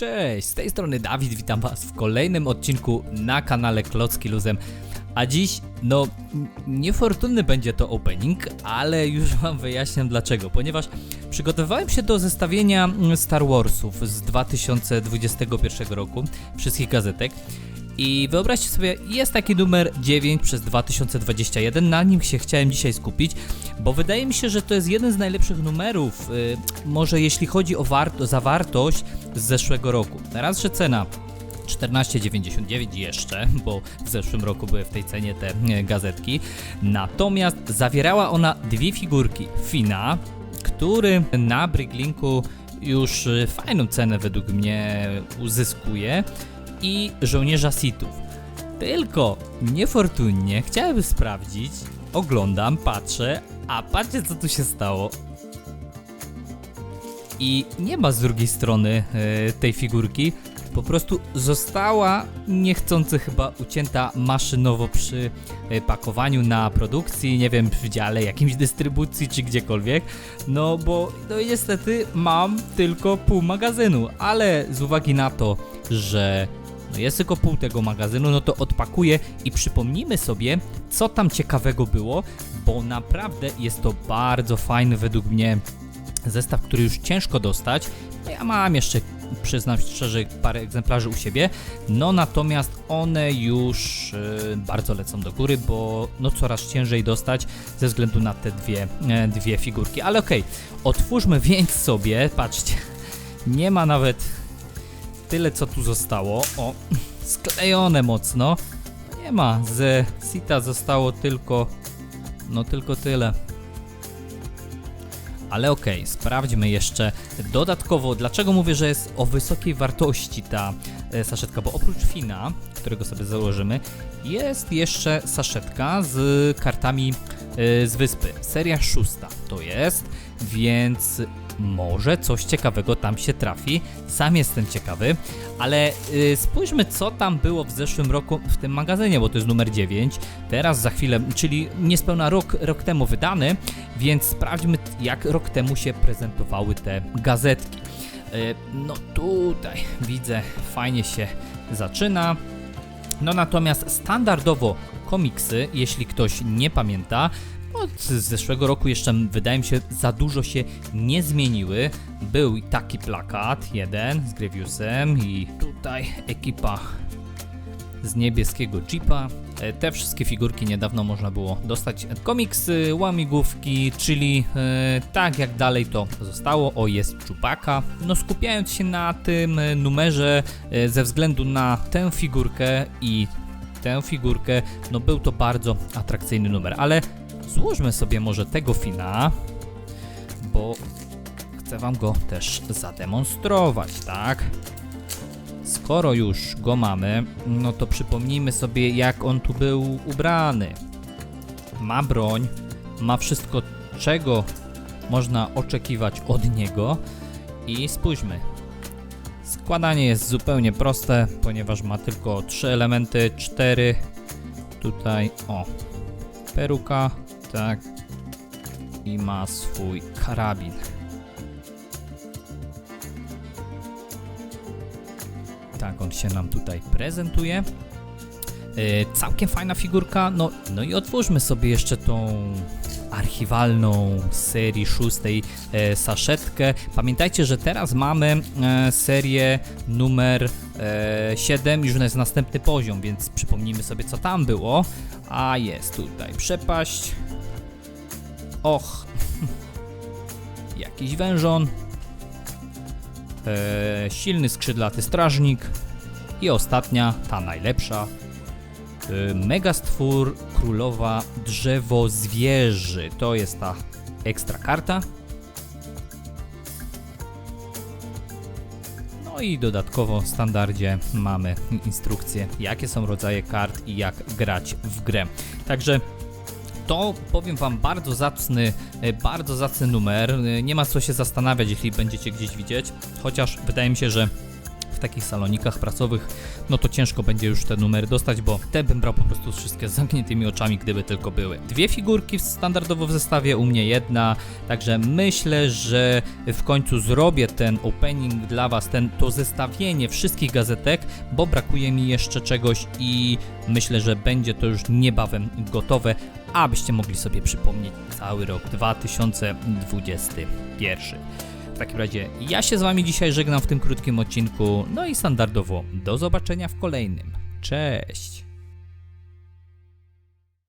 Cześć, z tej strony Dawid, witam was w kolejnym odcinku na kanale Klocki Luzem. A dziś, no, niefortunny będzie to opening, ale już wam wyjaśniam dlaczego. Ponieważ przygotowywałem się do zestawienia Star Warsów z 2021 roku, wszystkich gazetek. I wyobraźcie sobie, jest taki numer 9 przez 2021, na nim się chciałem dzisiaj skupić, bo wydaje mi się, że to jest jeden z najlepszych numerów, y, może jeśli chodzi o warto, zawartość z zeszłego roku. Raz, że cena 14,99 jeszcze, bo w zeszłym roku były w tej cenie te e, gazetki. Natomiast zawierała ona dwie figurki. Fina, który na Briglinku już e, fajną cenę według mnie uzyskuje i żołnierza Sithów. Tylko niefortunnie chciałem sprawdzić, oglądam, patrzę, a patrzcie co tu się stało. I nie ma z drugiej strony e, tej figurki. Po prostu została niechcący chyba ucięta maszynowo przy e, pakowaniu na produkcji, nie wiem, w dziale jakimś dystrybucji czy gdziekolwiek. No bo no niestety mam tylko pół magazynu, ale z uwagi na to, że no jest tylko pół tego magazynu, no to odpakuję i przypomnijmy sobie, co tam ciekawego było, bo naprawdę jest to bardzo fajny według mnie zestaw, który już ciężko dostać. Ja mam jeszcze, przyznam szczerze, parę egzemplarzy u siebie, no natomiast one już e, bardzo lecą do góry, bo no coraz ciężej dostać ze względu na te dwie, e, dwie figurki. Ale okej, otwórzmy więc sobie, patrzcie, nie ma nawet tyle co tu zostało. O, sklejone mocno. Nie ma, ze Sita zostało tylko, no tylko tyle. Ale okej, sprawdźmy jeszcze dodatkowo, dlaczego mówię, że jest o wysokiej wartości ta e, saszetka, bo oprócz Fina, którego sobie założymy, jest jeszcze saszetka z kartami e, z wyspy. Seria szósta to jest, więc może coś ciekawego tam się trafi. Sam jestem ciekawy, ale y, spójrzmy, co tam było w zeszłym roku w tym magazynie, bo to jest numer 9. Teraz za chwilę, czyli niespełna rok, rok temu wydany, więc sprawdźmy, jak rok temu się prezentowały te gazetki. Y, no tutaj widzę, fajnie się zaczyna. No natomiast standardowo komiksy, jeśli ktoś nie pamięta, od zeszłego roku jeszcze wydaje mi się za dużo się nie zmieniły. Był taki plakat, jeden z Grieviusem i tutaj ekipa z niebieskiego Jeepa. E, Te wszystkie figurki niedawno można było dostać. Komiksy, łamigłówki, czyli e, tak jak dalej to zostało. O, jest Czupaka. No skupiając się na tym e, numerze ze względu na tę figurkę i tę figurkę, no był to bardzo atrakcyjny numer, ale złóżmy sobie może tego Fina, bo chcę wam go też zademonstrować, tak? Skoro już go mamy, no to przypomnijmy sobie, jak on tu był ubrany. Ma broń, ma wszystko, czego można oczekiwać od niego. I spójrzmy. Składanie jest zupełnie proste, ponieważ ma tylko trzy elementy, cztery. Tutaj, o, peruka, tak. I ma swój karabin. Tak on się nam tutaj prezentuje. E, całkiem fajna figurka. No, no i otwórzmy sobie jeszcze tą archiwalną serii szóstej e, saszetkę. Pamiętajcie, że teraz mamy e, serię numer e, 7, już jest następny poziom, więc przypomnijmy sobie co tam było. A jest tutaj przepaść. Och, jakiś wężon. E, silny skrzydlaty strażnik. I ostatnia, ta najlepsza. E, Megastwór Królowa Drzewo Zwierzy. To jest ta ekstra karta. No i dodatkowo w standardzie mamy instrukcje, jakie są rodzaje kart i jak grać w grę. Także to powiem wam bardzo zacny, e, bardzo zacny numer. E, Nie ma co się zastanawiać, jeśli będziecie gdzieś widzieć. Chociaż wydaje mi się, że takich salonikach prasowych, no to ciężko będzie już te numery dostać, bo te bym brał po prostu wszystkie z zamkniętymi oczami, gdyby tylko były. Dwie figurki standardowo w zestawie, u mnie jedna, także myślę, że w końcu zrobię ten opening dla Was, ten, to zestawienie wszystkich gazetek, bo brakuje mi jeszcze czegoś i myślę, że będzie to już niebawem gotowe, abyście mogli sobie przypomnieć cały rok 2021. Takim razie ja się z Wami dzisiaj żegnam w tym krótkim odcinku, no i standardowo do zobaczenia w kolejnym. Cześć!